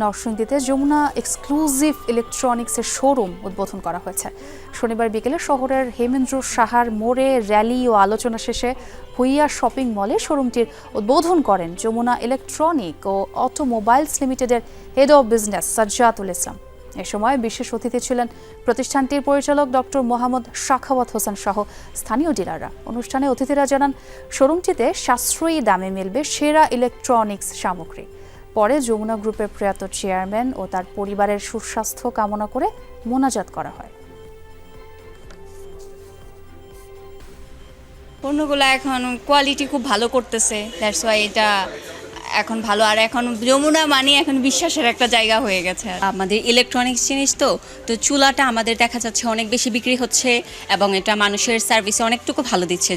নরসিংদীতে যমুনা এক্সক্লুসিভ ইলেকট্রনিক্সের শোরুম উদ্বোধন করা হয়েছে। শনিবার বিকেলে শহরের হেমেন্দ্র সাহার মোড়ে র্যালি ও আলোচনা শেষে হুইয়া শপিং মলে শোরুমটির উদ্বোধন করেন যমুনা ইলেকট্রনিক ও অটোমোবাইলস লিমিটেডের head of business Sajjatul Islam. এ সময় বিশেষ অতিথি ছিলেন প্রতিষ্ঠানটির পরিচালক ডক্টর মোহাম্মদ শাখাওয়াত হোসেন সহ স্থানীয় ডিলাররা। অনুষ্ঠানে অতিথিরা জানান, শোরুমটিতে সাশ্রয়ী দামে মিলবে সেরা ইলেকট্রনিক্স সামগ্রী। পরে যমুনা গ্রুপের প্রয়াত চেয়ারম্যান ও তার পরিবারের সুস্বাস্থ্য কামনা করে মোনাজাত করা হয়। পণ্যগুলো এখন কোয়ালিটি খুব ভালো করতেছে। দ্যাটস ওয়াই এটা এখন ভালো। আর এখন যমুনা মানে এখন বিশ্বাসের একটা জায়গা হয়ে গেছে আমাদের ইলেকট্রনিক্স জিনিস তো তো চুলাটা আমাদের দেখা যাচ্ছে অনেক বেশি বিক্রি হচ্ছে এবং এটা মানুষের সার্ভিসে অনেকটুকু ভালো দিচ্ছে।